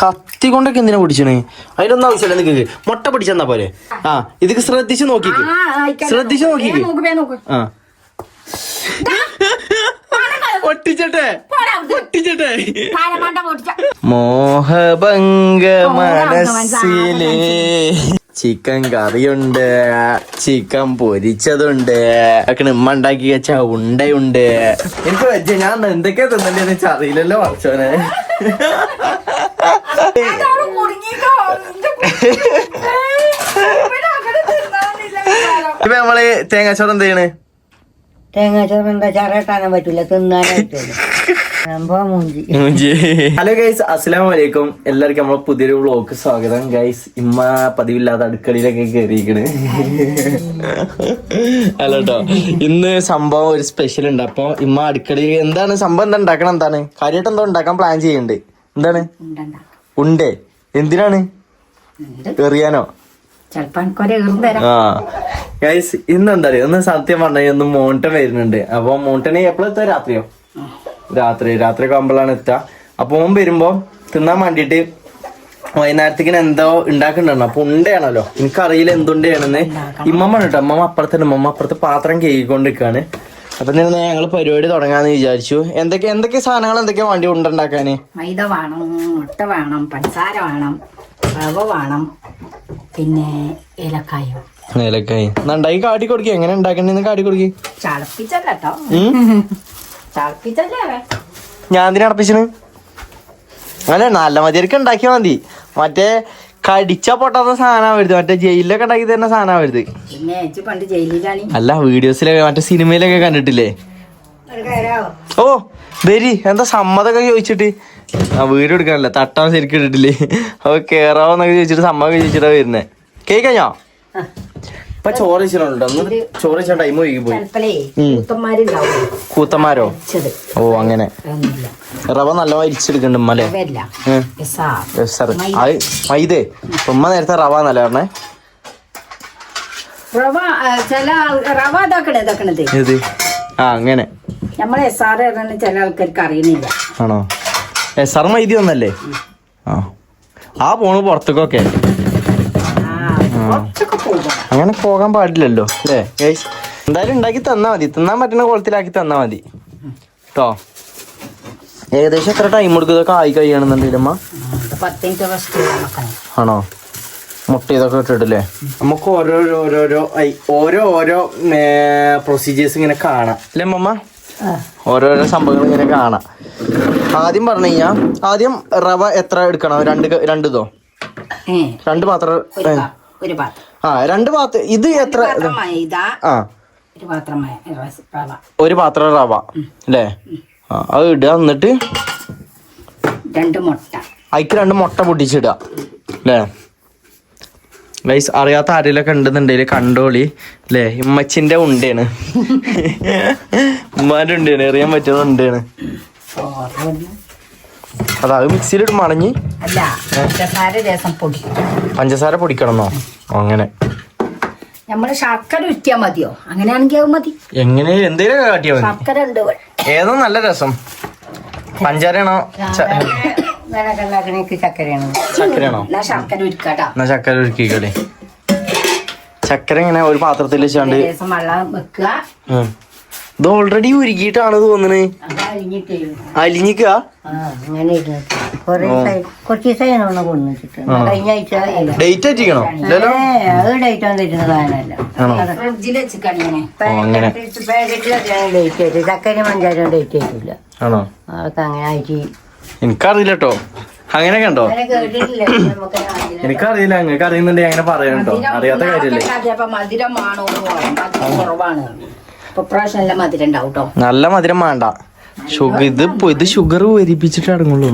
കത്തി കൊണ്ടൊക്കെ എന്തിനാ പിടിച്ചണ്? അതിനൊന്നും ആവശ്യമില്ല നിങ്ങക്ക് മുട്ട പിടിച്ചെന്നാ പോലെ ആ ഇതൊക്കെ ശ്രദ്ധിച്ചു നോക്കിക്ക്. ശ്രദ്ധിച്ചു നോക്കി നോക്കിക്ക്. നോക്ക്, വേഗം നോക്ക്. ആ. ഒട്ടിച്ചട്ടെ. മോഹഭംഗ മനസ്സിലെ. ചിക്കൻ കറിയുണ്ട് ചിക്കൻ പൊരിച്ചതുണ്ട് ഒക്കെ ഉമ്മ ഉണ്ടാക്കി വെച്ച ഉണ്ടയുണ്ട് എനിക്ക് വെച്ച ഞാൻ എന്തൊക്കെ തിന്നണ്ടെന്ന് വെച്ചാൽ അറിയില്ലല്ലോ വിചാരം. ഇപ്പൊ നമ്മൾ തേങ്ങാച്ചോറ് എന്ത് തേങ്ങാച്ചോറ് എന്താ കാണാൻ പറ്റൂല തിന്നാനേ പറ്റൂല. സംഭവം മൂഞ്ചി ഹലോ ഗൈസ് അസ്സലാമു വലൈക്കും എല്ലാവർക്കും നമ്മളെ പുതിയൊരു വ്ളോഗ് സ്വാഗതം. ഗൈസ് ഇമ്മ പതിവില്ലാത്ത അടുക്കളയിലൊക്കെ കയറിയിരിക്കണ് അല്ല കേട്ടോ ഇന്ന് സംഭവം ഒരു സ്പെഷ്യൽ ഉണ്ട്. അപ്പൊ ഇമ്മ അടുക്കളയിൽ എന്താണ് സംഭവം? എന്താ ഉണ്ടാക്കണം എന്താണ്? കാര്യമായിട്ട് എന്തോ ഉണ്ടാക്കാൻ പ്ലാൻ ചെയ്യുന്നുണ്ട്. എന്താണ്? ഉണ്ട് ഉണ്ടേ. എന്തിനാണ്? എറിയാനോ? ആ. ഗൈസ് ഇന്ന് എന്താ അറിയോ? ഒന്ന് സത്യം പറഞ്ഞ ഇന്ന് മോണ്ടൻ വരുന്നുണ്ട്. അപ്പൊ മോണ്ടനെ എപ്പോഴത്തെ രാത്രിയോ? രാത്രി രാത്രി ഒക്കെ ആകുമ്പോഴാണ് എത്തുക. അപ്പൊ ഓൻ വരുമ്പോ തിന്നാൻ വേണ്ടിട്ട് വൈകുന്നേരത്തേക്കിന് എന്തോ ഉണ്ടാക്കണ്ടോ അപ്പൊ ഉണ്ടയാണല്ലോ. എനിക്കറിയില്ല എന്തുണ്ടയാണെന്ന്. ഇമ്മമ്മ കേട്ടോ. അമ്മമ്മ അപ്പുറത്തുണ്ട്. അമ്മമ്മ അപ്പുറത്ത് പാത്രം കേൾക്കൊണ്ടിരിക്കാണ് അപ്പൊ നിന്ന് ഞങ്ങൾ പരിപാടി തുടങ്ങാന്ന് വിചാരിച്ചു. എന്തൊക്കെ എന്തൊക്കെ സാധനങ്ങൾ എന്തൊക്കെയാ വണ്ടി ഉണ്ടാക്കാന് മൈദ വേണം മുട്ട വേണം പഞ്ചസാര വേണം റവ വേണം പിന്നെ ഏലക്കായും. ഏലക്കായി. നണ്ടായി കാട്ടി കൊടുക്കുക എങ്ങനെ ഉണ്ടാക്കണ്ടെന്ന് കാട്ടി. കൊടുക്കുക ചളപ്പിച്ചല്ലേ ഞാൻ എന്തിനാ അടപ്പിച്ചു അല്ല നല്ല മതിയൊക്കെ ഉണ്ടാക്കിയാ മതി. മറ്റേ കടിച്ച പൊട്ടാത്ത സാധനമാവരുത് മറ്റേ ജയിലിലൊക്കെ ഉണ്ടാക്കി തരുന്ന സാധനമാവരുത് അല്ല വീഡിയോസിലൊക്കെ മറ്റേ സിനിമയിലൊക്കെ കണ്ടിട്ടില്ലേ? ഓ വരി. എന്താ സമ്മതൊക്കെ ചോദിച്ചിട്ട്? ആ വീട് എടുക്കാനല്ല തട്ടാൻ ശരിക്കും ഇട്ടിട്ടില്ലേ? അപ്പൊ കേറാവോന്നൊക്കെ ചോദിച്ചിട്ട് സമ്മതൊക്കെ ചോദിച്ചിട്ടാ വരുന്നേ. കേക്കഞ്ഞോ ഇപ്പൊ ചോറ് വെച്ചിട്ടുണ്ടോ? ചോറ് വെച്ചാൽ ടൈം ഒഴുകി പോയി. കൂത്തന്മാരോ? ഓ അങ്ങനെ. റവ നല്ല വലിച്ചെടുക്കണ്ട് ഉമ്മ അല്ലേ? മൈദേ. ഉമ്മ നേരത്തെ റവ നല്ല പറഞ്ഞേ. റവ ആ, ചില ആൾ- റവ ഇതാക്കണേ ഇതാക്കണത്. ഏത്? ആ അങ്ങനെ. നമ്മളെ എസ് ആർ ചില ആൾക്കാർക്ക് ആണോ? എസ് ആർ മൈദി ഒന്നല്ലേ? ആ. ആ പോണു പുറത്തേക്കൊക്കെ. അങ്ങനെ പോകാൻ പാടില്ലല്ലോ അല്ലേ? എന്തായാലും ഉണ്ടാക്കി തന്നാ മതി. തിന്നാൻ പറ്റുന്ന കുളത്തിലാക്കി തന്നാ മതി. കേട്ടോ ഏകദേശം എത്ര ടൈം എടുക്കും? ഇതൊക്കെ ആയി കഴിയണമെന്നുണ്ടെങ്കിൽ അമ്മ ആണോ? മുട്ട ഇതൊക്കെ ഇട്ടിട്ടില്ലേ? നമുക്ക് ഓരോരോ ഓരോരോ ഓരോ ഓരോ പ്രൊസീജിയേഴ്സ് ഇങ്ങനെ കാണാം. അല്ലേ അമ്മ ഓരോരോ സംഭവങ്ങൾ ഇങ്ങനെ കാണാം. ആദ്യം പറഞ്ഞു കഴിഞ്ഞാൽ ആദ്യം റവ എത്ര എടുക്കണം? രണ്ട് രണ്ടിതോ രണ്ട് മാത്രം ഏ. രണ്ട് പാത്രം ഒരു പാത്രം. ആ രണ്ട് പാത്രം. ഇത് എത്ര ആ. ഒരു പാത്രം റവ. ഒരു പാത്രം റവ അല്ലേ? ആ അത് ഇടുക എന്നിട്ട്? രണ്ട് മുട്ട. അതിക്ക് രണ്ട് മുട്ട പൊട്ടിച്ചിടുക അല്ലേ? ഗൈസ് അറിയാത്ത ആരെങ്കിലൊക്കെ ഉണ്ടെന്നുണ്ടെങ്കിൽ കണ്ടോളി അല്ലേ? ഇമ്മച്ചിന്റെ ഉണ്ടയാണ് ഉമ്മാന്റെ ഉണ്ടയാണ് എറിയാൻ പറ്റുന്ന ഉണ്ടയാണ് അത് അത് മിക്സിയിലിട്ട് മണഞ്ഞ് അല്ല പഞ്ചസാര രസം പൊടി. പഞ്ചസാര പൊടിക്കണമെന്നോ? അങ്ങനെ. നമ്മൾ ശർക്കര ഉരുത്തിയാ മതിയോ? അങ്ങനെയാണെങ്കിൽ അത് മതി. എങ്ങനെ? എന്തേലും കാട്ടിയാ മതി. ശർക്കര ഉണ്ട് ഇവിടെ. ഏതോ നല്ല രസം. പഞ്ചാരയാണോ ഇങ്ങനൊക്കെ ഉണ്ടാക്കണേക്ക് ചക്കരയാണ് ചക്കരയാണോ എന്നാ ശർക്കര ഉരുക്കാട്ടാ. എന്നാ ചക്കര ഒരുക്കിക്കളി ചക്കര ഇങ്ങനെ ഒരു പാത്രത്തിൽ വെച്ചാണ്ട് രസം വെള്ളം വെക്കുക. ഉം. ഇത് ഓൾറെഡി അത് അരിഞ്ഞിട്ട് അലിഞ്ഞിക്ക. ഡേറ്റ് ഒന്നും ആണോ? ഓ അങ്ങനെ. കണ്ടോ എനിക്കറിയില്ല കേട്ടോ അങ്ങനെയൊക്കെ ഉണ്ടോ അങ്ങനെ കേട്ടിട്ടില്ല. നമുക്ക് അറിയില്ല. എനിക്കറിയില്ല. നിങ്ങൾക്ക് അറിയുന്നുണ്ട് അങ്ങനെ പറയണോ അറിയാത്ത മധുരം കുറവാണ്. ഇപ്പൊ പ്രാവശ്യം നല്ല മധുരം ഉണ്ടാവും കേട്ടോ നല്ല മധുരം വേണ്ട. ഷുഗർ ഇത് ഇത് ഷുഗർ വരിപ്പിച്ചിട്ട് അടങ്ങുള്ളൂ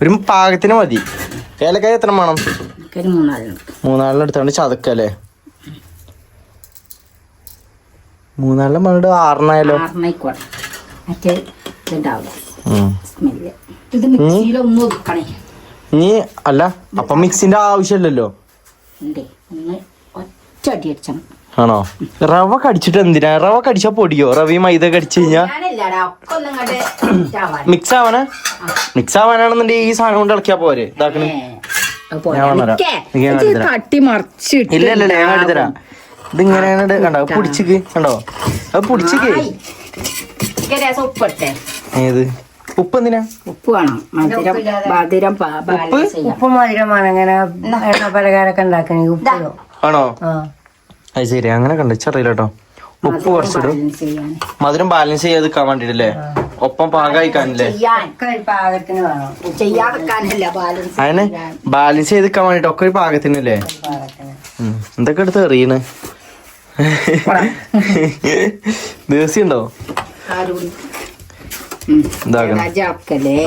ഒരു പാകത്തിന് മതി. ഏലക്കായ എത്ര വേണം? മൂന്നാളിനെ എടുത്തോണ്ട് ചതക്കല്ലേ? മൂന്നാളിനെ പണ്ട് ആറിനായാലോ നീ ഇനി അല്ല അപ്പൊ മിക്സിന്റെ ആവശ്യമില്ലല്ലോ. ഒറ്റ അടി അടിച്ചണം ആണോ? റവ കടിച്ചിട്ട് എന്തിനാ? റവ കടിച്ചാ പൊടിയോ? റവയും മൈദ കടിച്ചു കഴിഞ്ഞാ? മിക്സ് ആവാനാ മിക്സ് ആവാനാണെന്നുണ്ടെങ്കിൽ ഈ സാധനം കൊണ്ട് ഇളക്കിയാ പോരെ? ഇതാക്കണേ. തട്ടി മറിച്ചിട്ട് ഇല്ല ഇല്ല ഞാൻ ഇത് ഇങ്ങനെയാണ് കണ്ടോ? പിടിച്ചിക്ക് കണ്ടോ? അത് പിടിച്ചിക്ക്. ഇങ്ങനെ ഏത്? ഉപ്പ് എന്തിനാ? ഉപ്പ് വേണം. മധുരം മധുരം പ- balance ഉപ്പ് മധുരമാണ്. അങ്ങനെ എണ്ണ പലകാരൊക്കെ ഉണ്ടാക്കണേ. ഉപ്പ് ആണോ? ആ. അത് ശരി. അങ്ങനെ കണ്ടു? ചെറിയില്ല കേട്ടോ ഉപ്പ് കുറച്ചിടും. മധുരം ബാലൻസ് ചെയ്യാതിരിക്കാൻ വേണ്ടിട്ടല്ലേ ഒപ്പം പാകായിക്കാനല്ലേ? അതിന് ബാലൻസ് ചെയ്തിക്കാൻ വേണ്ടിട്ട് ഒക്കെ ഒരു പാകത്തിനല്ലേ. എന്തൊക്കെ എടുത്ത് എറിയണ്? ഉണ്ടോ രാജാക്കല്ലേ?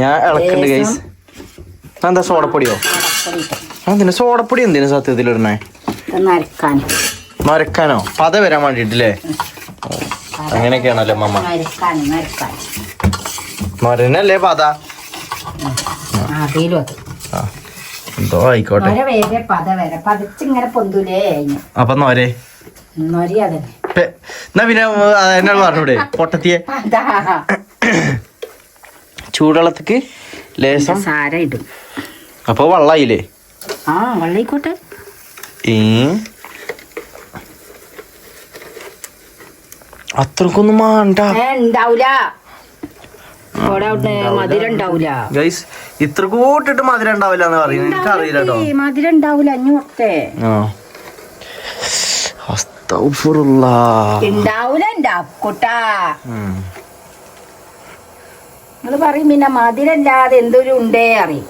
ഞാൻ ഇളക്കണ്ട് ഗൈസ് എന്താ സോഡപ്പൊടിയോ? എന്തിനാ സോഡപ്പൊടി എന്തിനാ സത്യത്തിൽ ഇടണേ നരക്കാൻ. മരക്കാനോ പത വരാൻ വേണ്ടിട്ടില്ലേ അങ്ങനെയൊക്കെയാണല്ലേ മമ്മ? നരക്കാൻ നരക്കാൻ. മരനല്ലേ പത? അതിലും അത്. ആ എന്തോ ആയിക്കോട്ടെ. നൊര വേറെ പത വരെ. പതിച്ചിങ്ങനെ പൊന്തൂലേ അതിന് അപ്പൊ നോരേ? നൊരി അതന്നെ. പെ- എന്നാ പിന്നെ അതിനുള്ള പറഞ്ഞൂടെ പൊട്ടത്തിയെ? ചൂടുവെള്ളത്തിക്ക് ലേസം സാര ഇടും. അപ്പൊ വള്ളായില്ലേ? ആ വള്ളിക്കോട്ടെ ഈ അത്രക്കൊന്നും വേണ്ട ഗൈസ് ഇത്ര കൂട്ടിട്ട് മധുരം ഉണ്ടാവില്ല എന്ന് പറയുന്നത് എനിക്ക് അറിയില്ല കേട്ടോ ഏയ്, മധുരം ഉണ്ടാവൂല അഞ്ഞൂറത്തെ ആ. അസ്തഗ്ഫിറുല്ലാ. ഉണ്ടാവൂല ഉണ്ടാക്കൂട്ടാ ഉം. നിങ്ങൾ പറയും പിന്നെ മധുരല്ലാതെ എന്തൊരു ഉണ്ടേ അറിയും.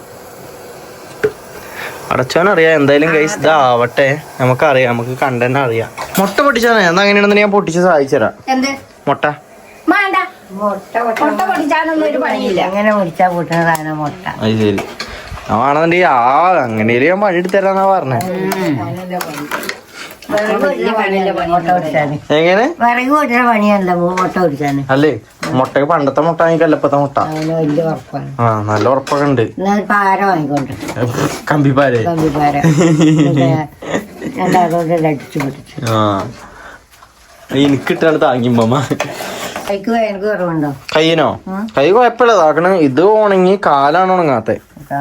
അടച്ചോനറിയാം എന്തായാലും ഗൈസ് ഇതാവട്ടെ. നമുക്കറിയാം. നമുക്ക് കണ്ടന്റ് അറിയാം. മുട്ട പൊട്ടിച്ചാ എന്നാ അങ്ങനെയാണെന്ന് ഞാൻ പൊട്ടിച്ച് സഹായിച്ചരാ തരാം. മുട്ട. അത് ശരി. ആണെന്നുണ്ടെങ്കിൽ ആ അങ്ങനെ ഞാൻ പണിയെടുത്തരാന്നാ പറഞ്ഞേ. എങ്ങനെ? വിറക് പണിയല്ല മുട്ട അല്ലേ? മുട്ടക്ക് പണ്ടത്തെ മുട്ട വാങ്ങിക്കല്ല ഇപ്പത്തെ മുട്ട? ഉറപ്പാണ്. ആ നല്ല ഉറപ്പൊക്കെ ഉണ്ട്. പാര വാങ്ങിക്കൊണ്ട്. കമ്പിപ്പാര്. കമ്പി പാര രണ്ടാളോട് അടിച്ചു പൊട്ടിച്ചു. ആ. എനിക്കിട്ടാണ് താങ്ങിമ്മ കൈക്ക് കുറവുണ്ടോ? കൈനോ കൈ കുഴപ്പമില്ല. താക്കണ ഇത് ഉണങ്ങി കാലാണ് ഉണങ്ങാത്തെ.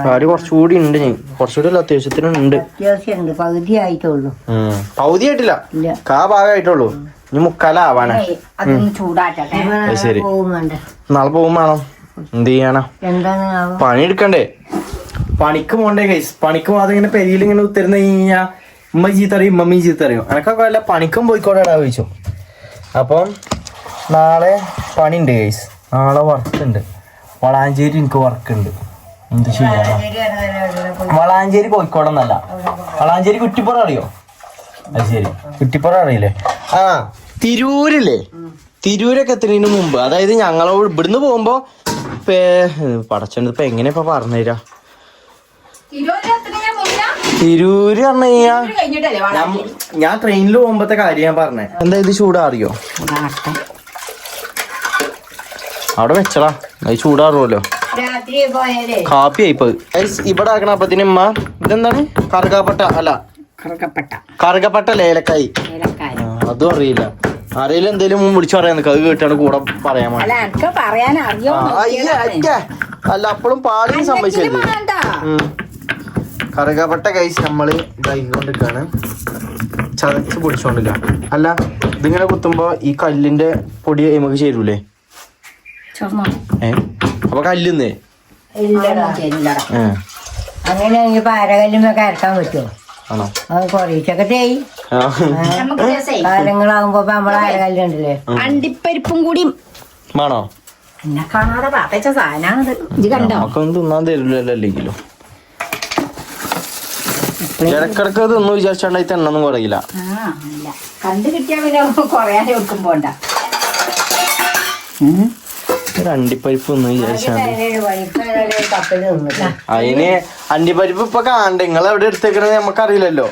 കാൽ കുറച്ചുകൂടി ഉണ്ട് ഞാൻ കുറച്ചുകൂടി അല്ല അത്യാവശ്യത്തിനുണ്ട് അത്യാവശ്യമുണ്ട്. പകുതി ആയിട്ടുള്ളൂ. പകുതി ആയിട്ടില്ല ഇല്ല. കാ ഭാഗമായിട്ടുള്ളൂ ഇനി മുക്കാലാവാനാ. ശരി. നാളെ പോകും വേണം. എന്ത് ചെയ്യാനാ? ആവോ പണി എടുക്കണ്ടേ പണിക്ക് പോണ്ടേ കൈസ് പണിക്ക് പോകാതെ ഇങ്ങനെ പെരിയിൽ ഇങ്ങനെ ഉത്തരുന്ന കഴിഞ്ഞാ ഉമ്മ ചീത്തറിയും ഉമ്മമ്മി ചീത്തറിയും എനക്കൊക്കെ വല്ല പണിക്കും പോയിക്കോടാ ചോദിച്ചു. അപ്പം നാളെ പണി ഉണ്ട് കൈസ് നാളെ വർക്ക് ഉണ്ട്. വളാഞ്ചേരി എനിക്ക് വർക്ക് ഉണ്ട്. എന്ത് ചെയ്യാനാ? വളാഞ്ചേരി കോഴിക്കോട് എന്നല്ല. വളാഞ്ചേരി കുറ്റിപ്പുറ അറിയോ? അത് ശരി. കുറ്റിപ്പുറ അറിയില്ലേ? ആ തിരൂരില്ലേ? തിരൂരൊക്കെ എത്തുന്നതിന് മുമ്പ് അതായത് ഞങ്ങളോ ഇവിടുന്ന് പോകുമ്പോ പടച്ചോണ്ട് ഇപ്പൊ എങ്ങനെ ഇപ്പൊ പറഞ്ഞുതരാ തിരൂര് പറഞ്ഞു കഴിഞ്ഞാ ഞാൻ- ഞാൻ ട്രെയിനിൽ പോകുമ്പോഴത്തെ കാര്യം ഞാൻ പറഞ്ഞേ. എന്താ ഇത് ചൂടാറിയോ? അവിടെ വെച്ചടാ. അത് ചൂടാറുമല്ലോ കാപ്പി ആയിപ്പോ ഇവിടെ ആക്കണ അപ്പത്തിന് ഉമ്മ ഇതെന്താണ്? കറുകപ്പട്ട അല്ല. കറുകപ്പെട്ട. കറുകപ്പട്ട ലേലക്കായി. അതും അറിയില്ല. ആരെങ്കിലും എന്തേലും വിളിച്ചു പറയാൻ നിൽക്കുക അത് കേട്ടാണ് കൂടെ പറയാൻ അല്ല അപ്പോഴും പാളിയും സംഭവിച്ചത് കറുകപ്പട്ട കൈസ് നമ്മൾ ഇതാക്കിക്കൊണ്ടിരിക്കാണ് ചതച്ച് പൊടിച്ചോണ്ടില്ല. അല്ല ഇതിങ്ങനെ കുത്തുമ്പോ ഈ കല്ലിന്റെ പൊടി നമുക്ക് ചേരൂലേ? ഏ? അപ്പൊ കല്ലുന്നേ? അങ്ങനെ പാരകല്ലുമൊക്കെ അരക്കാൻ പറ്റുമോ ആണോ? അത് കാലങ്ങളാകുമ്പോ നമ്മളെ അരകല്ലുണ്ടല്ലേ അണ്ടിപ്പരിപ്പും കൂടി. എന്നെ കാണാതെ പാത്തച്ച സാധനമാണത് ഇത് കണ്ടോ? നമുക്കൊന്നും തിന്നാൻ തരില്ലല്ലോ അല്ലെങ്കിലും. ഇടക്കിടക്ക് തിന്നു വിചാരിച്ചാണ്ടായി തെണ്ണൊന്നും കുറയില്ല. ആ അല്ല. കണ്ടു കിട്ടിയാ പിന്നെ കൊറയാൻ വെക്കും പോണ്ട. ഒരു അണ്ടിപ്പരിപ്പ് അതിന് അണ്ടിപ്പരിപ്പ് ഇപ്പൊ കാണണ്ട. നിങ്ങൾ എവിടെ എടുത്തേക്കണത് നമുക്കറിയില്ലല്ലോ.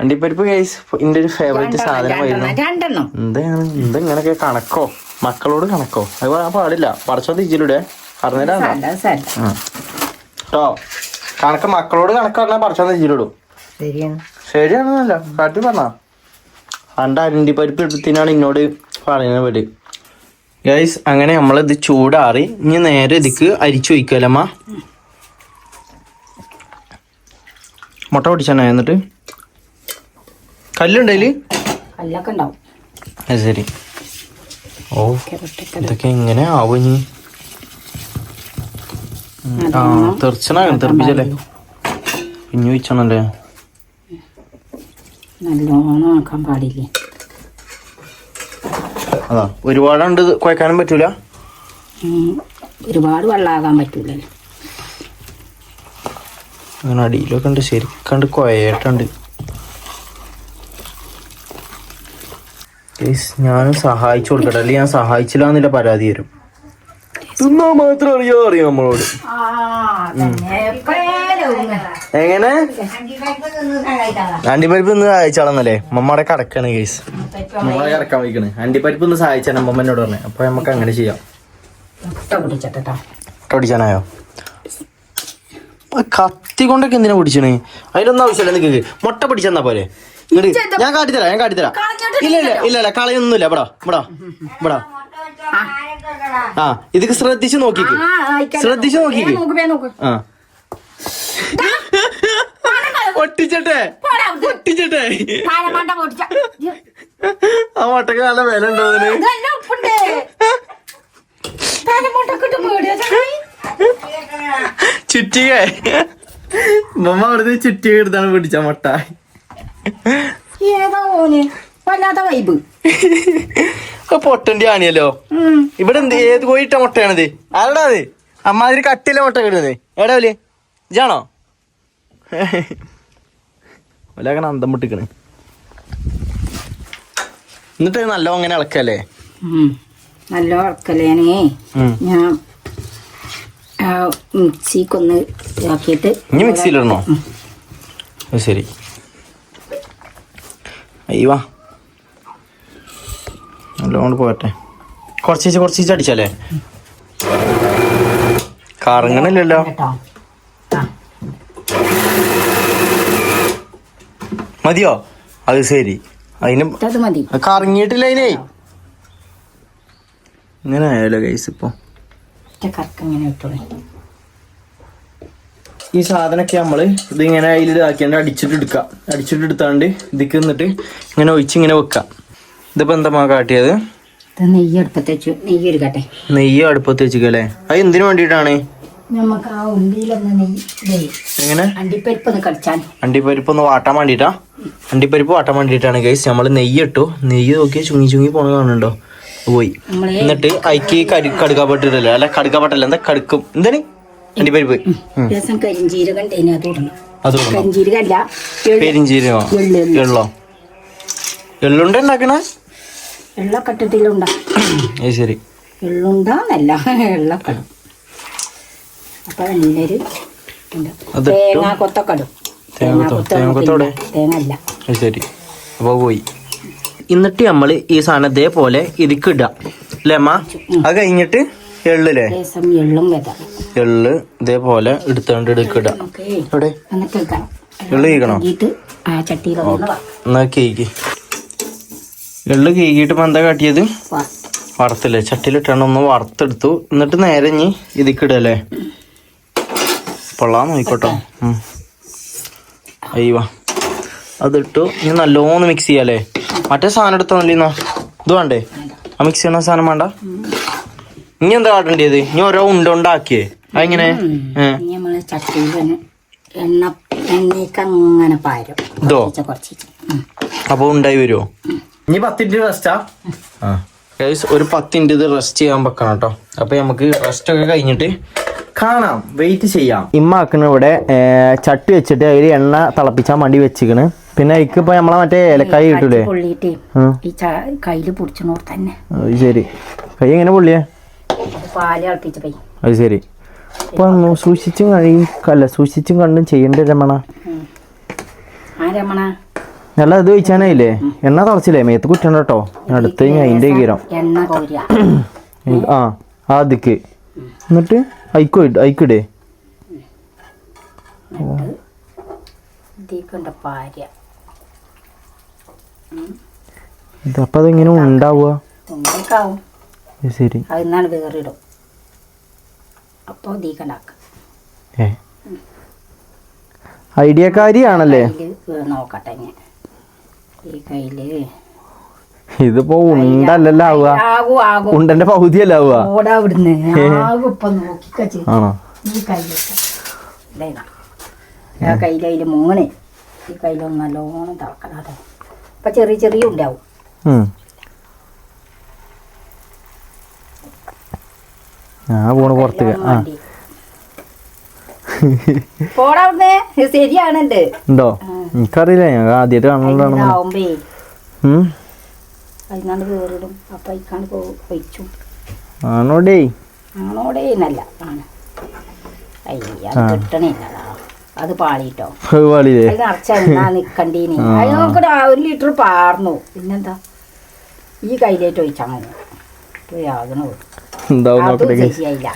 അണ്ടിപ്പരിപ്പ് കേസ് എന്റെ ഒരു ഫേവറേറ്റ് സാധനമായിരുന്നു രണ്ടെണ്ണം എന്താണ്? എന്താ ഇങ്ങനൊക്കെ കണക്കോ? മക്കളോട് കണക്കോ? അത് പറയാൻ പാടില്ല. പടച്ചോ തിരിച്ചിലൂടെ. പറഞ്ഞുതരാ സല്ല സല്ല കേട്ടോ കണക്ക് മക്കളോട് കണക്ക് പറഞ്ഞാൽ പടച്ചോ തിരിച്ചിലിടും. ശരിയാണ്. ശരിയാണെന്നല്ല കാട്ടി പറഞ്ഞ. അണ്ട അണ്ടിപ്പരിപ്പ് പരിപ്പ് എടുത്തിനാണ് എന്നോട് പറയുന്നത് പറ്റി ഗൈസ് അങ്ങനെ നമ്മളിത് ചൂടാറി ഇനി നേരെ ഇതിക്ക് അരിച്ചു വയ്ക്കുമല്ലമ്മ മുട്ട പൊടിച്ചാണോ എന്നിട്ട്? കല്ലുണ്ടതിൽ അത് ശരി. ഓ. ഇതൊക്കെ ഇങ്ങനെ ആവും ഇനി. ആ തെറിച്ചണ തെറിപ്പിച്ചല്ലേ? പിഞ്ഞു വെച്ചാണല്ലേ നല്ലോണം ആക്കാൻ പാടില്ലേ? അതാ. ഒരുപാടുണ്ട് കുഴക്കാനും പറ്റൂല. ഒരുപാട് വെള്ളമാകാൻ പറ്റൂലല്ലോ അങ്ങനെ അടിയിലൊക്കെ ഉണ്ട്. ശരിക്കണ്ട് കുഴയേട്ടുണ്ട് ഞാൻ ഞാനും സഹായിച്ചു കൊടുക്കട്ടെ. അല്ലെങ്കിൽ ഞാൻ സഹായിച്ചില്ല എന്നില്ല പരാതി വരും തിന്നാ മാത്രം അറിയാ അറിയാം നമ്മളോട്. എങ്ങനെ? അണ്ടിപ്പരിപ്പ് ഇന്ന് സഹായിച്ചാളന്നല്ലേ? മമ്മടെ കടക്കാണ് കേസ് മമ്മടെ കടക്കാൻ വയ്ക്കണ്. അണ്ടിപ്പരിപ്പ് ഇന്ന് സഹായിച്ചാണ് അമ്മമ്മ എന്നോട് പറഞ്ഞു അപ്പൊ നമുക്ക് അങ്ങനെ ചെയ്യാം. പൊടിച്ചാനായോ കത്തി കൊണ്ടൊക്കെ എന്തിനാ പിടിച്ചണ്? അതിനൊന്നും ആവശ്യമില്ല നിങ്ങൾക്ക് മുട്ട പിടിച്ചെന്നാ പോലെ ഇങ്ങട് ഞാൻ കാട്ടിത്തരാം ഞാൻ കാട്ടിത്തരാം. ഇല്ല ഇല്ല ഇല്ല ഇല്ല കളയൊന്നുമില്ല. ഇവിടാ ഇവിടാ ഇവിടാ. ആ. ഇതൊക്കെ ശ്രദ്ധിച്ച് നോക്കിക്ക്. ശ്രദ്ധിച്ച് നോക്കിക്ക്. നോക്ക്. ആ. പൊട്ടിച്ചട്ടെ. കാലമണ്ട പൊട്ടിച്ച. ആ മുട്ടക്ക് നല്ല വില ഉണ്ടോ ചുറ്റിക. മമ്മ അവിടുന്ന് ചുറ്റിക എടുത്താണ് പിടിച്ച മുട്ട. ഏതാ ഓന് വല്ലാത്ത വൈബ് ഒക്കെ പൊട്ടന്റെ ആണിയല്ലോ. ഇവിടെ എന്ത് ഏത് കോയിട്ട മുട്ടയാണിത്? ആരടാ അത്? അമ്മാതിരി കട്ടിയിലെ മുട്ട കിട്ടുന്നത്. എടാ വലിയ ഇജാണോ ഒലാകണ അന്തം മുട്ടിക്കണ്. എന്നിട്ട് നല്ല അങ്ങനെ ഇളക്കല്ലേ. നല്ല ഉറക്കലേനേ ഉം. ഞാൻ മിക്സിക്കൊന്ന് ഇതാക്കിയിട്ട് ഇനി മിക്സിയിലിടണോ? ശരി. അയ്യവാ നല്ലോണ്ട് പോകട്ടെ. കുറച്ചേച്ച് കുറച്ചേച്ച് അടിച്ചാലേ? കറങ്ങണില്ലല്ലോ കേട്ടോ ആ മതിയോ? അത് ശരി. അതിന് അത് മതി. കറങ്ങിയിട്ടില്ല അതിനേ ഇങ്ങനെ ആയാലോ ഗൈസ് ഇപ്പൊ. ഒറ്റ കറക്കം ഇങ്ങനെ ഇട്ടോളെ. ഈ സാധനമൊക്കെ നമ്മൾ ഇതിങ്ങനെ അതിൽ ഇതാക്കിയാണ്ട് അടിച്ചിട്ട് എടുക്കാം. അടിച്ചിട്ട് എടുത്താണ്ട് ഇതിക്ക് നിന്നിട്ട് ഇങ്ങനെ ഒഴിച്ച് ഇങ്ങനെ വെക്കാം. ഇതിപ്പോ എന്താ കാട്ടിയത്? ഇത് നെയ്യ് അടുപ്പത്ത് വെച്ചു നെയ്യ് എടുക്കട്ടെ നെയ്യ് അടുപ്പത്ത് വെച്ചിക്കല്ലേ? അത് എന്തിനു വേണ്ടിയിട്ടാണ്? നമുക്ക് ആ ഉള്ളിയിലൊന്ന് നെയ്യ് എങ്ങനെ? അണ്ടിപ്പരിപ്പ് ഒന്ന് കളിച്ചാൽ അണ്ടിപ്പരിപ്പ് ഒന്ന് വാട്ടാൻ വേണ്ടിട്ടാ? അണ്ടിപ്പരിപ്പ് വാട്ടാൻ വേണ്ടിട്ടാണ് ഗൈസ് നമ്മൾ നെയ്യ് ഇട്ടു. നെയ്യ് നോക്കി ചുങ്ങി ചുങ്ങി പോണ കാണുന്നുണ്ടോ? പോയി. എന്നിട്ട് അയക്ക് കരി കടുക്കാപ്പട്ടിടല്ലോ അല്ല കടുക്കാപ്പട്ടല്ല എന്താ കടുക്കും? എന്താണ് അണ്ടിപ്പരിപ്പ്. രസം കരിഞ്ചീരകം അത്. കരിഞ്ചീരകല്ല. പെരിഞ്ചീരകോ എള്ള് എള്ള്. എള്ളോ എള്ളുണ്ട ഉണ്ടാക്കണേ എള്ളൊക്കെ ഇട്ടിട്ടിലുണ്ട ശരി. എള്ളുണ്ടാന്നല്ല എള്ളൊക്കെ അപ്പൊ. അതിട്ടു. തേങ്ങ കൊത്തൊക്കെ ഇടും തേങ്ങ കൊത്ത്. തേങ്ങ കൊത്തോടെ? തേങ്ങ അല്ല ശരി. അപ്പോൾ പോയി. എന്നിട്ട് നമ്മൾ ഈ സാധനം ഇതേപോലെ ഇതിക്ക് ഇടാം. അല്ലേ അമ്മ? അത് കഴിഞ്ഞിട്ട് എള്ളില്ലേ? എള്ളും ഇതേപോലെ എടുത്തോണ്ട് നമുക്ക് എവിടെ? എള്ള് കേൾക്കണോ എന്നാ കേക്ക് എള്ള് കേക്കിട്ട് എന്താ കാട്ടിയത്? വറുത്തില്ലേ? ചട്ടിയിലിട്ടാണ് ഒന്ന് വറുത്തെടുത്തു. എന്നിട്ട് നേരെ ഇനി ഇതിക്കിടല്ലേ പൊള്ളാൻ നോയിക്കോട്ടോ ഉം. അയ്യോ അതിട്ടു. ഇനി നല്ലോന്ന് മിക്സ് ചെയ്യാല്ലേ മറ്റേ സാധനം എടുത്തോന്നില്ലെന്നാ ഇത് വേണ്ടേ? ആ മിക്സ് ചെയ്യണ സാധനം വേണ്ട? ഇനി എന്താ കാട്ടേണ്ടത് ഇനി ഓരോ ഉണ്ട ഉണ്ടാക്കിയേ അതെങ്ങനെ ഇനി നമ്മൾ ചട്ടിയിൽ തന്നെ എണ്ണ എണ്ണയ്ക്ക് അങ്ങനെ പാരും. ഇതോ? കുറച്ച് കുറച്ച് അപ്പൊ ഉണ്ടായി വരുമോ ഇനി പത്തിന്റെ റെസ്റ്റാ ഒരു പത്തിന്റെ ഇത് റെസ്റ്റ് ചെയ്യാൻ വെക്കണം കേട്ടോ. അപ്പൊ നമുക്ക് റെസ്റ്റ് ഒക്കെ കഴിഞ്ഞിട്ട് കാണാം. വെയിറ്റ് ചെയ്യാം. ഇമ്മാക്കണ് ഇവിടെ ചട്ടി വെച്ചിട്ട് അതിൽ എണ്ണ തിളപ്പിച്ചാൽ മണ്ടി വെച്ചിക്കണ്. പിന്നെ അതിക്ക് ഇപ്പൊ നമ്മളെ മറ്റേ ഏലക്കായി കിട്ടൂലേ. ഈ കയ്യിൽ പിടിച്ചണോർ തന്നെ. അത് ശരി. കൈ എങ്ങനെ പൊള്ളിയേ? അത് ശരി. അപ്പൊ സൂക്ഷിച്ചും കഴിയും. അല്ല സൂക്ഷിച്ചും കണ്ടും ചെയ്യണ്ടേ രമണ ആ രമണ. നല്ല ഇത് കഴിച്ചാനായില്ലേ എണ്ണ തളച്ചില്ലേ? മേത്ത് കുറ്റണ്ട കേട്ടോ. അടുത്ത് അതിന്റെ കീരം എണ്ണ കോരിയ ആ ആദ്യക്ക് എന്നിട്ട്? അയക്കോ അയക്കിടേ ഇതിക്കുണ്ട് പാര്യ ഇത് അപ്പൊ അതെങ്ങനെ ഉണ്ടാവുക? ഉണ്ടേക്കാവും ശരി. അത് ഇന്നാണ് വേറിടും അപ്പോൾ ദീക്കണ്ടാക്കാം ഏ. ഐഡിയക്കാരിയാണല്ലേ? നോക്കട്ടെ ഞാൻ ഈ കയ്യിൽ ഇതിപ്പോ ഉണ്ടല്ലല്ലോ ആവുക. ഉണ്ടന്റെ പകുതിയല്ല ആവുക. ആണോ? കയ്യിലതിൽ മൂങ്ങണേ ഈ കയ്യിലൊന്ന് നല്ലോണം തിളക്കണതെ അപ്പൊ ചെറിയ ചെറിയ ഉണ്ടാവും. ആ. പോണ് ശരിയാണുണ്ട് ഉണ്ടോ? എനിക്കറിയില്ല. ഞാൻ ആദ്യമായിട്ട് കാണുന്നതാണ് അതിനാണ്ട് കയറിടും അപ്പം ഇക്കാണ്ട് പോ വെച്ചു ആണോടേ? ആണോടെ എന്നല്ല ആണ്. അയ്യ അത് കിട്ടണില്ലടാ അത് പാളിട്ടോ. അത് നിറച്ച എന്നാ നിക്കണ്ടീനി. അത് നോക്കടാ ഒരു ലിറ്റർ പാർന്നു. പിന്നെന്താ? ഈ കയ്യിലേറ്റ് ഒഴിച്ചാൽ മതി. ആകണോ. ശരിയായില്ല.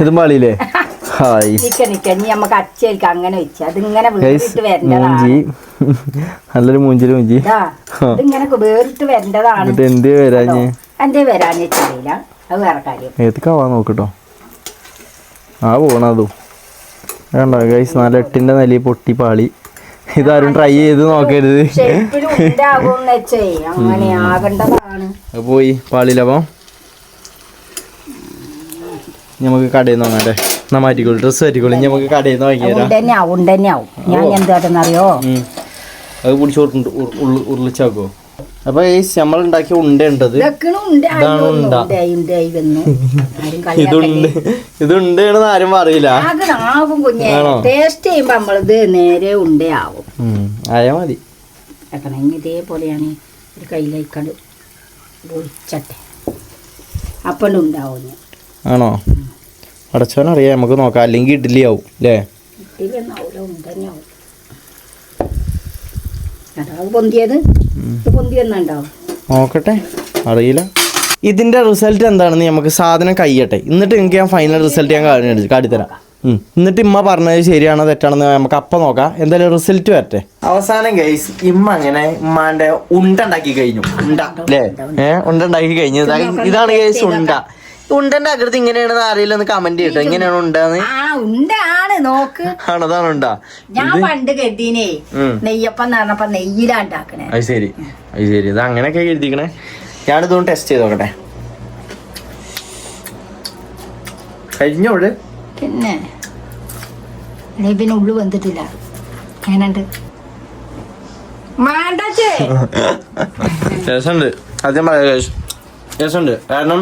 ഹായ്. നിക്ക നിക്ക. നീ നമുക്ക് അച്ചേരിക്ക അങ്ങനെ വെച്ച്. അതിങ്ങനെ ഗൈസ് വേറിട്ട് വരേണ്ടതാണ്. മൂഞ്ചി. നല്ലൊരു മൂഞ്ചിൽ മൂഞ്ചി. ഇതാ ഇതിങ്ങനെ വേറിട്ട് വരേണ്ടതാണ്. എന്നിട്ട് എന്ത് വരാഞ്ഞ്? എന്തേ അത് വേറെ കാര്യം. ഏതൊക്കെ നോക്കട്ടോ? ആ പോണതും വേണ്ട ഗൈസ് നാല് എട്ടിന്റെ നില പൊട്ടി പാളി. ഇതാരും ട്രൈ ചെയ്ത് നോക്കരുത്. ഉണ്ടാകും വെച്ചേ. അങ്ങനെ ആകേണ്ടതാണ്. അത് പോയി പാളിയിലപ്പോ നമുക്ക് കടയിൽ നിന്ന് വാങ്ങാട്ടെ. എന്നാ മാറ്റിക്കോളൂ ഡ്രസ്സ് മാറ്റിക്കോളൂ. ഇനി നമുക്ക് കടയിൽ നിന്ന് ഉണ്ടന്നെ ആവും ഞാൻ എന്താട്ടെന്നറിയോ അത് പിടിച്ച് ഉരുളിച്ചാക്കോ. അപ്പൊ ഈ നമ്മൾ ഉണ്ടാക്കിയ ഉണ്ട ഉണ്ടത് ഇതാണ്. ഉണ്ട. ഇതുണ്ട് ഇതുണ്ടെന്ന് ആരും പറയില്ല. ആണോ? ടേസ്റ്റ് ചെയ്യുമ്പോ നമ്മളിത് നേരെ ഉണ്ടയാവും. ആയാ മതി. ഇതേപോലെയാണ് ഒരു കയ്യിലേക്കണ്ട് ഒഴിച്ചട്ടെ അപ്പം ഉണ്ടാവും ഞാൻ ആണോ? അടച്ചവനറിയാം നമുക്ക് നോക്കാം. അല്ലെങ്കിൽ ഇഡ്ഡലി ആവും അല്ലേ നോക്കട്ടെ. അറിയില്ല. ഇതിന്റെ റിസൾട്ട് എന്താണെന്ന് നമുക്ക് സാധനം കയ്യട്ടെ. എന്നിട്ട് എനിക്ക് ഞാൻ ഫൈനൽ റിസൾട്ട് ഞാൻ കാണിച്ചു കാട്ടിത്തരാം. എന്നിട്ട് ഇമ്മ പറഞ്ഞത് ശരിയാണോ തെറ്റാണെന്ന് നമുക്ക് അപ്പം നോക്കാം. എന്തായാലും റിസൾട്ട് വരട്ടെ. അവസാനം ഗൈസ് ഇമ്മ അങ്ങനെ ഉമ്മാന്റെ ഉണ്ട ഉണ്ടാക്കി കഴിഞ്ഞു. ഉണ്ട അല്ലേ ഏഹ് ഉണ്ട ഉണ്ടാക്കി കഴിഞ്ഞു. ഇതാണ് ഗൈസ് ഉണ്ട. ഉണ്ടന്റെ അകൃതി ഇങ്ങനെയാണെന്ന് അറിയില്ല എന്ന് കമന്റ് ചെയ്യട്ടോ ഇങ്ങനെയാണ് ഉണ്ടാന്ന്? ആ ഉണ്ടാണ് നോക്ക്. ആണതാണ് ഉണ്ടാ? ഞാൻ പണ്ട് കെട്ടീനേ നെയ്യപ്പം എന്ന് പറഞ്ഞപ്പോ നെയ്യിലാ ഉണ്ടാക്കണേ. അത് ശരി. അത് ശരി. ഇത് അങ്ങനെയൊക്കെ എഴുതിക്കണേ ഞാനിതൊന്ന് ടെസ്റ്റ് ചെയ്ത് നോക്കട്ടെ. കഴിഞ്ഞോട് പിന്നെ. നീ പിന്നെ ഉള്ളു വന്നിട്ടില്ല. എങ്ങനെയുണ്ട്? വേണ്ടച്ചേ രസമുണ്ട്. അത് പറയാം. രസമുണ്ട്. കാരണം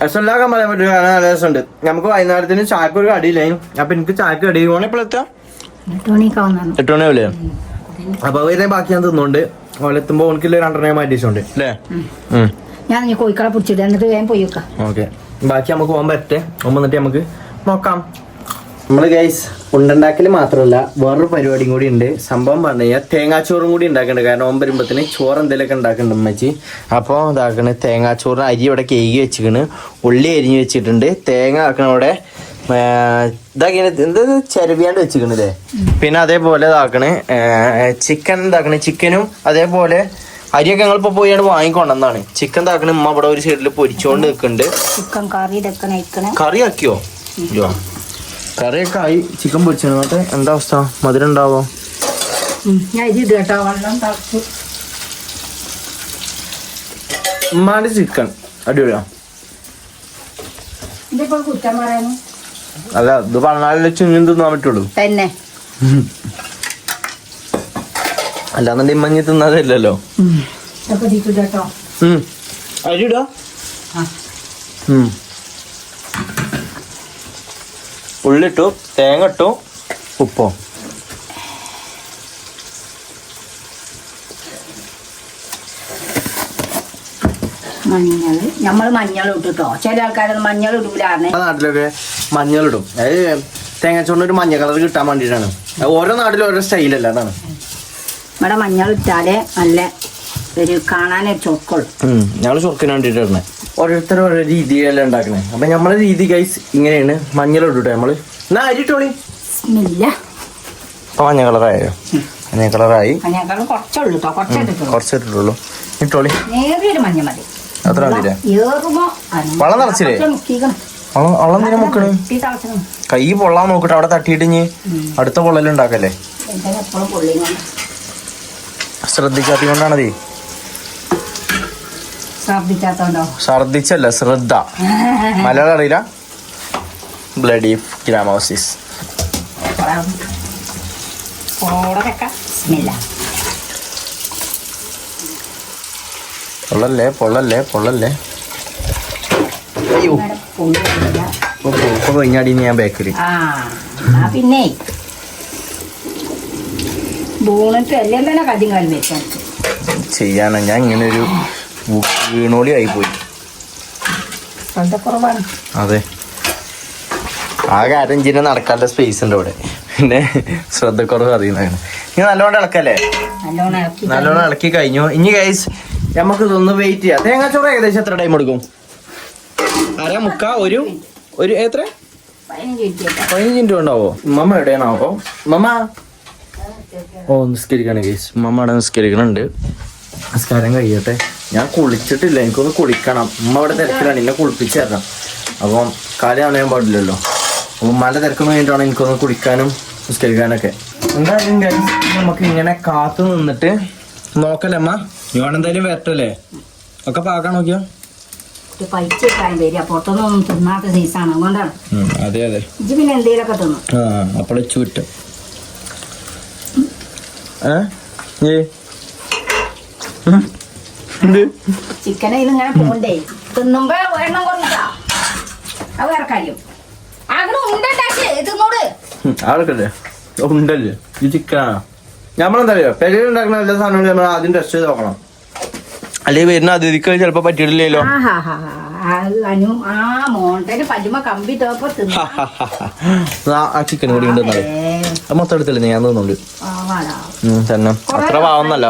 രസമില്ലാക്കാൻ പറയാൻ പറ്റില്ല കാരണം നല്ല രസമുണ്ട് നമുക്ക് വൈകുന്നേരത്തിന് ചായക്ക് ഒരു കടിയില്ലായും അപ്പൊ എനിക്ക് ചായക്ക് കടി. പോണേ എപ്പോഴെത്താ എട്ട് മണി ആവില്ലേ അപ്പൊ അവരെ ബാക്കി ഞാൻ തിന്നുണ്ട്. ഓലെ എത്തുമ്പോ ഓനക്കില്ല രണ്ടെണ്ണം മാറ്റിച്ചോണ്ട് അല്ലേ? ഞാൻ കോഴിക്കട കോഴിക്കളെ പിടിച്ചിട്ട് എന്നിട്ട് വേഗം പോയി ഓക്കെ. ബാക്കി നമുക്ക് പോകാൻ പറ്റേ പോകുമ്പോൾ എന്നിട്ട് നമുക്ക് നോക്കാം. നമ്മൾ ഗൈസ് ഉണ്ടുണ്ടാക്കൽ മാത്രമല്ല വേറൊരു പരിപാടിയും കൂടി ഉണ്ട്. സംഭവം പറഞ്ഞു കഴിഞ്ഞാൽ തേങ്ങാച്ചോറും കൂടി ഉണ്ടാക്കുന്നുണ്ട് കാരണം ഓൻ വരുമ്പത്തിന് ചോറ് എന്തെങ്കിലുമൊക്കെ ഉണ്ടാക്കുന്നുണ്ട് അമ്മച്ചി അപ്പോൾ ഇതാക്കണ് തേങ്ങാച്ചോറിന് അരി ഇവിടെ കേകി വെച്ചിക്കണ്. ഉള്ളി അരിഞ്ഞ് വെച്ചിട്ടുണ്ട്. തേങ്ങ ആക്കണ അവിടെ ഇതാക്കിയ എന്ത് ചെരവിയാണ്ട് വെച്ചിക്കണല്ലേ പിന്നെ അതേപോലെ ഇതാക്കണ് ചിക്കൻ ഇതാക്കണ്. ചിക്കനും അതേപോലെ അരിയൊക്കെ ഞങ്ങളിപ്പോ പോയാണ് വാങ്ങിക്കൊണ്ടെന്നാണ് ചിക്കൻ ഇതാക്കണ ഉമ്മ ഇവിടെ ഒരു സൈഡിൽ പൊരിച്ചോണ്ട് നിൽക്കുന്നുണ്ട് ചിക്കൻ കറി കറി ആക്കിയോ കറിയൊക്കെ ആയി ചിക്കൻ പൊടിച്ചു എന്താ അവസ്ഥ? മധുരം ഉണ്ടാവോ? ഞാൻ ഇത് ഇട് കേട്ടോ. വെള്ളം തളച്ചു ഉമ്മാന്റെ ചിക്കൻ. അടിപൊളിയാ. ഇതിപ്പോ കുറ്റം പറയാനും? അല്ല ഇത് പറഞ്ഞാലേ ചുഞ്ഞും തിന്നാൻ പറ്റുള്ളൂ. തന്നെ. അല്ലാന്നുണ്ടെങ്കിൽ ഇമ്മഞ്ഞി തിന്നാതല്ലോ ഇതൊക്കെ ഇതിട്ട് കേട്ടോ അരി ഇടാ ആ. ഉള്ളിട്ടു തേങ്ങ ഇട്ടു ഉപ്പോ. മഞ്ഞൾ നമ്മൾ മഞ്ഞൾ ഇട്ടിട്ടോ ചില ആൾക്കാരൊന്നും മഞ്ഞൾ ഇടൂലാന്ന് ആ നാട്ടിലൊക്കെ ഇടും അതായത് തേങ്ങച്ചോറിന് ഒരു മഞ്ഞ കളർ കിട്ടാൻ വേണ്ടിയിട്ടാണ് ഓരോ നാട്ടിലും ഓരോ സ്റ്റൈലല്ല അതാണ്. ഇവിടെ മഞ്ഞൾ ഇട്ടാലേ നല്ല ഒരു കാണാനൊരു ചൊക്കുള്ളൂ ഞങ്ങൾ ചൊക്കിന് വേണ്ടിയിട്ട് ഇടണേ ഓരോരുത്തരും ഓരോ രീതിയിലല്ല ഉണ്ടാക്കണേ. അപ്പൊ നമ്മളെ രീതി ഗൈസ് ഇങ്ങനെയാണ്. മഞ്ഞൾ ഇടൂട്ടെ നമ്മൾ എന്നാ അരിട്ടോളി മഞ്ഞ കളറായോ മഞ്ഞ കളറായി കുറച്ചിട്ടുള്ളൂ ഇട്ടോളി. മതി. അത്ര ഏറുമോ വെള്ളം നിറച്ചില്ലേ? വളം വള്ളം തന്നെ മുക്കണ്? കൈ പൊള്ളാൻ നോക്കട്ടെ. അവിടെ തട്ടിയിട്ട് ഇനി അടുത്ത പൊള്ളലുണ്ടാക്കല്ലേ ശ്രദ്ധിക്കാത്തതുകൊണ്ടാണതേ എപ്പോഴും പൊള്ളിങ്ങനെ ശ്രദ്ധിക്കാത്ത കൊണ്ടാണതേ. ഛർദിക്കാത്തോണ്ടോ? ഛർദിച്ചല്ല ശ്രദ്ധ. മലയാളം അറിയില്ല ബ്ലഡി ഗ്രാമോസിസ്. പൊള്ളല്ലേ പൊള്ളല്ലേ പൊള്ളല്ലേ. അയ്യോ. കഴിഞ്ഞാടി ഞാൻ ബേക്കറി പിന്നെ. ബൂണിട്ട് എല്ലാം തന്നെ കതിയും കാലം വെച്ചാൽ ചെയ്യാനാ? ഞാൻ ഇങ്ങനെ ഒരു വീണോളി ആയിപ്പോയി അതെ ആ കാര്യം അരഞ്ചിന് നടക്കാനുള്ള സ്പേസ് ഉണ്ട് അവിടെ. പിന്നെ ശ്രദ്ധക്കുറവ് അറിയുന്നതാണ്. ഇനി നല്ലോണം ഇളക്കല്ലേ? നല്ലോണം ഇളക്കി കഴിഞ്ഞു. ഇനി ഗൈസ് നമുക്ക് ഇതൊന്ന് വെയിറ്റ് ചെയ്യാം. തേങ്ങാച്ചോറ് ഏകദേശം എത്ര ടൈം എടുക്കും? അര മുക്ക ഒരു ഒരു എത്ര? പതിനഞ്ച് മിനിറ്റ് ഉണ്ടാവോ മമ്മ എവിടെയാണാവോ മമ്മ ഓ നിസ്കരിക്കണേ ഗൈസ് മമ്മ അവിടെ നിസ്കരിക്കണുണ്ട്. നിസ്കാരം കഴിയട്ടെ. ഞാൻ കുളിച്ചിട്ടില്ല എനിക്കൊന്ന് കുളിക്കണം. ഉമ്മ അവിടെ തിരക്കിലാണ് എന്നെ കുളിപ്പിച്ച് തരണം അപ്പം കാലി കാണാൻ പാടില്ലല്ലോ. അപ്പം ഉമ്മാന്റെ തിരക്കിന് വേണ്ടിയിട്ടാണ് എനിക്കൊന്ന് കുളിക്കാനും നിസ്കരിക്കാനൊക്കെ. എന്തായാലും നമുക്ക് ഇങ്ങനെ കാത്തു നിന്നിട്ട് നോക്കല്ലേ അമ്മ ഞാൻ എന്തായാലും വരട്ടല്ലേ? ഒക്കെ പാക്കാൻ നോക്കിയോ? അതെ അതെ. അപ്പോൾ ചുറ്റും ഏ? ചിക്കനിൽ ഇങ്ങനെ പോണ്ടേ? തിന്നുമ്പോ എണ്ണം കുറഞ്ഞിട്ടാ അത് വേറെ കാര്യം. അങ്ങനെ ഉണ്ടുണ്ടാക്കി. തിന്നോട്. ആൾക്കല്ലേ? ഉണ്ടല്ലേ? ഇത് ചിക്കനാ നമ്മളെന്താ അറിയോ? പെരയിൽ ഉണ്ടാക്കുന്ന എല്ലാ സാധനങ്ങളും നമ്മൾ ആദ്യം ടെസ്റ്റ് ചെയ്ത് നോക്കണം. അല്ലെങ്കിൽ വരുന്ന അതിഥിക്ക് ചിലപ്പോ പറ്റിയിട്ടില്ലല്ലോ. അനു ആ മോണ്ടന് പല്ലുമ കമ്പി തോപ്പോ ആ ചിക്കൻ കൂടി മൊത്തം എടുത്തില്ല? ഞാൻ തോന്നുന്നുണ്ട്. തന്നെ. അത്ര പാവന്നല്ല.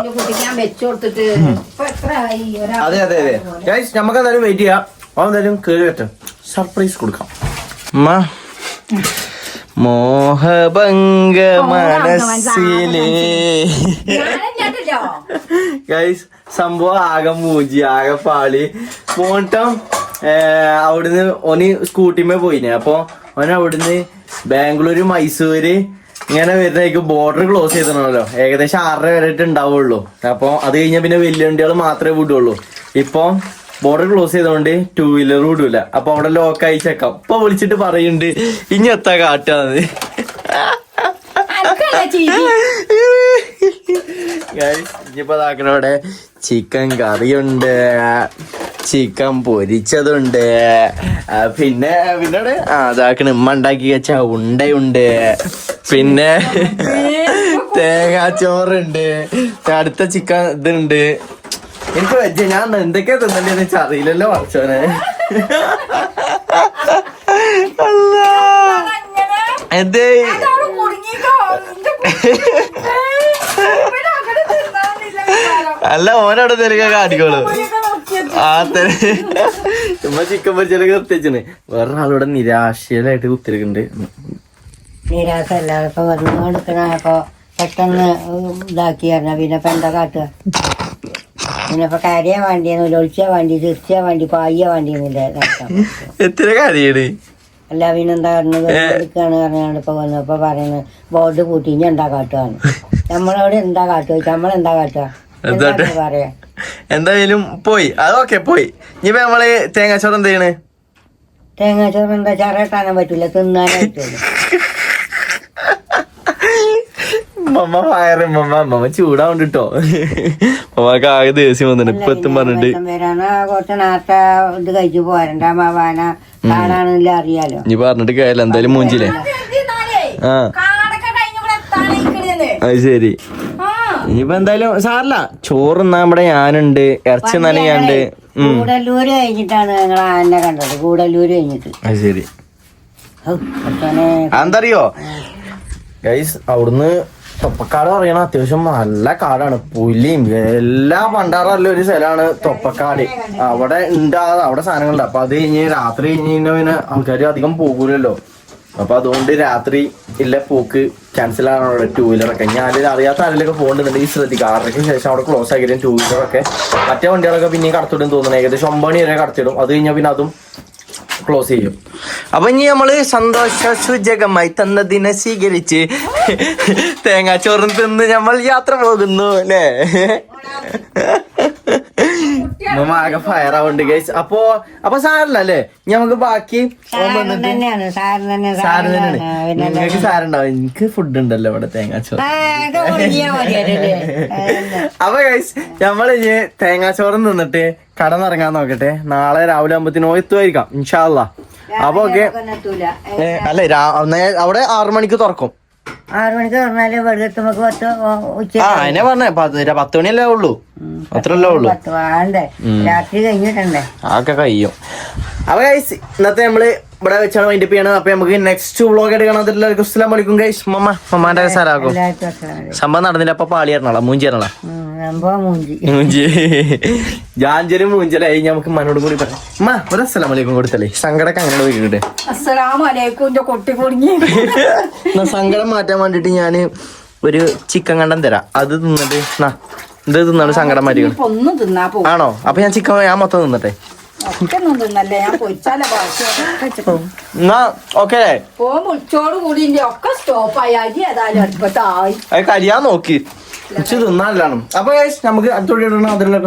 അതെ അതെ അതെ. ഗൈസ് നമുക്ക് എന്തായാലും വെയിറ്റ് ചെയ്യാം. അവൻ എന്തായാലും കേറി പറ്റും സർപ്രൈസ് കൊടുക്കാം. അമ്മ മോഹഭംഗ മനസ്സിലേ. ഗൈസ് സംഭവം ആകെ മൂജി ആകെ പാളി. മോട്ടം അവിടുന്ന് ഓന് സ്കൂട്ടിമേ പോയിനെ. അപ്പൊ ഓൻ അവിടുന്ന് ബാംഗ്ലൂര് മൈസൂര് ഇങ്ങനെ വരുന്നേക്ക് ബോർഡർ ക്ലോസ് ചെയ്തിട്ടുണ്ടല്ലോ ഏകദേശം ആറര വരെയായിട്ട് ഉണ്ടാവുള്ളൂ. അപ്പൊ അത് കഴിഞ്ഞാൽ പിന്നെ വലിയ വണ്ടികൾ മാത്രമേ വിടുള്ളൂ. ഇപ്പൊ ബോർഡർ ക്ലോസ് ചെയ്തോണ്ട് ടൂ വീലർ വിടൂല. അപ്പൊ അവിടെ ലോക്കായി ചെക്കാം ഇപ്പൊ വിളിച്ചിട്ട് പറയുന്നുണ്ട് ഇനി എത്താ കാട്ടാന്ന്. അനക്കല്ലേ ചീറ്റി Guys, ഇനിയിപ്പോ ചിക്കൻ കറിയുണ്ട് ചിക്കൻ പൊരിച്ചതുണ്ട് പിന്നെ പിന്നെ ആ ഇതാക്കണ ഉമ്മ ഉണ്ടാക്കി വെച്ച ഉണ്ടയുണ്ട്. പിന്നെ തേങ്ങാച്ചോറുണ്ട് അടുത്ത ചിക്കൻ ഇതുണ്ട്. എനിക്ക് വെച്ച ഞാൻ എന്തൊക്കെയാ തിന്നണ്ടെന്ന് വെച്ചാൽ അറിയില്ലല്ലോ അല്ലാ. എന്തേ? അല്ല ഓനവിടെ തിരക്കാ കാണിക്കോളൂ. ആ ചുമ്മാ ചിക്കൻ പൊരിച്ചൊക്കെ കുത്തിച്ചിന് വേറെ ആളിവിടെ നിരാശയിലായിട്ട് കുത്തിരിക്കുന്നുണ്ട്. നിരാശല്ല ഇപ്പൊ വന്നു കൊടുക്കണപ്പോ പെട്ടെന്ന് ഇതാക്കി പറഞ്ഞ പിന്നെ ഇപ്പൊ എന്താ കാട്ടുക? പിന്നെ ഇപ്പൊ കരയാ വേണ്ടിയെന്ന് വണ്ടി വേണ്ടി ചിരിച്ചാ വേണ്ടി വേണ്ടിയെന്നില്ല എത്ര കാര്യമാണ് അല്ല പറഞ്ഞത് എടുക്കാണ് പറഞ്ഞാണ്ട് ഇപ്പൊ വന്നപ്പോ പറയുന്നത്. ബോർഡ് പൂട്ടി ഇനി എന്താ കാട്ടുകയാണ് നമ്മളവിടെ എന്താ കാട്ടുക? നമ്മളെന്താ കാട്ടുക? എന്താ എന്താ? എന്തായാലും പോയി അതൊക്കെ പോയി ഇനി നമ്മൾ തേങ്ങാച്ചോറ് എന്ത് ചെയ്യണ് തേങ്ങാച്ചോറ് എന്താ ചറട്ടാനും പറ്റൂല തിന്നാനേ പറ്റുള്ളൂ മമ്മ ഫയറ് മമ്മ മമ്മ ചൂടാവുണ്ട് കേട്ടോ മമ്മക്ക് ആകെ ദേഷ്യം വന്നിട്ട് ഇപ്പൊ എത്തും പറഞ്ഞിട്ട് കുറച്ച് നേരത്തെ ഇത് കഴിച്ചു പോരണ്ട മാവാന കാണാനില്ല അറിയാലോ ഇനി പറഞ്ഞിട്ട് കേട്ടില്ല എന്തായാലും മൂഞ്ചില്ലേ ആ കാടൊക്കെ കഴിഞ്ഞ എത്താനേ അത് ശരി ഇനിയിപ്പോ എന്തായാലും സാറില്ല ചോറ് നമ്മുടെ ഞാനുണ്ട് ഇറച്ചി നനയാണ്ട് ഞാനുണ്ട്. കൂടല്ലൂര് കഴിഞ്ഞിട്ടാണ് ഞങ്ങൾ ആനെ കണ്ടത് കൂടല്ലൂര് കഴിഞ്ഞിട്ട്. അത് ശരി. അതെന്തറിയോ? ഗൈസ് അവിടുന്ന് തൊപ്പക്കാട് പറയണ അത്യാവശ്യം നല്ല കാടാണ് പുലിയും എല്ലാ പണ്ടാറല്ല ഒരു സ്ഥലമാണ് തൊപ്പക്കാട്. അവിടെ ഉണ്ടാ അവിടെ സാധനങ്ങളുണ്ട്. അപ്പൊ അത് കഴിഞ്ഞ് രാത്രി കഴിഞ്ഞ് കഴിഞ്ഞാൽ പിന്നെ ആൾക്കാർ അധികം പോകൂലല്ലോ. അപ്പൊ അതുകൊണ്ട് രാത്രി ഇല്ല പോക്ക് ക്യാൻസൽ ആണ് അവിടെ ടൂ വീലറൊക്കെ ഞാൻ അറിയാത്ത ആരെങ്കിലൊക്കെ പോകുന്നുണ്ടെങ്കിൽ ശ്രദ്ധിക്കുക ആറരയ്ക്ക് ശേഷം അവിടെ ക്ലോസ് ആക്കിയിട്ടും ടൂ വീലറൊക്കെ മറ്റേ വണ്ടികളൊക്കെ പിന്നെയും കടത്തിടും തോന്നുന്നു. ഏകദേശം ഒമ്പത് മണി വരെ കടത്തിടും അത് കഴിഞ്ഞാൽ പിന്നെ അതും ക്ലോസ് ചെയ്യും. അപ്പൊ ഇനി നമ്മൾ സന്തോഷ സൂചകമായി തന്നതിനെ സ്വീകരിച്ച് തേങ്ങാച്ചോറും തിന്ന് നമ്മൾ യാത്ര പോകുന്നു അല്ലേ? മമ്മ ആകെ ഫയർ ആവുന്നുണ്ട് ഗൈസ് അപ്പൊ അപ്പൊ സാരല്ല അല്ലേ നമുക്ക് ബാക്കി സാറ് തന്നെയാണ്. നിങ്ങൾക്ക് സാറുണ്ടാവും എനിക്ക് ഫുഡ് ഉണ്ടല്ലോ ഇവിടെ തേങ്ങാച്ചോറ് അപ്പൊ ഗൈസ് നമ്മൾ ഇനി തേങ്ങാച്ചോറും തിന്നിട്ട് കടന്നിറങ്ങാൻ നോക്കട്ടെ. നാളെ രാവിലെ ആകുമ്പത്തിനോ എത്തുമായിരിക്കാം ഇൻഷാല്ല അപ്പൊ ഓക്കെ അല്ലേ അവിടെ ആറു മണിക്ക് തുറക്കും. ആറ് മണിക്ക് പറഞ്ഞാൽ വെറുതെ എത്തുമ്പോ പത്ത് ഉച്ച ആ അതിനെ പറഞ്ഞേ പത്ത് പത്ത് മണിയല്ലേ ഉള്ളൂ. അത്രല്ലേ ഉള്ളൂ. പത്ത് വേണ്ടേ രാത്രി കഴിഞ്ഞിട്ടുണ്ടേ. ആക്കെ കഴിയും. അപ്പൊ ഇന്നത്തെ നമ്മൾ ഇവിടെ വെച്ചാണ് മൈൻഡ് ചെയ്യണത്. അപ്പൊ നമുക്ക് നെക്സ്റ്റ് വ്ളോഗ് ആയിട്ട് കാണാൻ എല്ലാവർക്കും ഗൈസ് മമ്മ മമ്മാന്റെ എല്ലാവർക്കും സംഭവം നടന്നില്ല. അപ്പൊ പാളി ഇറങ്ങാം മൂഞ്ചി ഇറങ്ങാം ഉം, സംഭവം മൂഞ്ചി. ജാഞ്ചരി മൂഞ്ചലായി നമുക്ക് മനോട് കൂടി പറയാം. അമ്മ ഒരു കൊടുത്തല്ലേ സങ്കടമൊക്കെ അങ്ങനെ എന്നാ സങ്കടം മാറ്റാൻ വേണ്ടിട്ട് ഞാൻ ഒരു ചിക്കൻ കണ്ടം തരാം. അത് തിന്നിട്ട് ഇത് തിന്നാണ് സങ്കടം മാറ്റി ആണോ? അപ്പൊ ഞാൻ ചിക്കൻ ഞാൻ മൊത്തം തിന്നട്ടെ? ഒക്കെ ഒന്നും തിന്നല്ലേ ഞാൻ പൊരിച്ചാലേ ബാക്കി എന്നാ ഓക്കെ. പോ മുളിച്ചോട് കൂടി ഒക്കെ സ്റ്റോപ്പായി അരി ഏതായാലും അടുപ്പത്തായി അത് കരിയാൻ നോക്കി. ഉച്ച തിന്നാലാണ് അപ്പൊ നമുക്ക് അടുത്തോടെ ഇടണം. അതിലുള്ള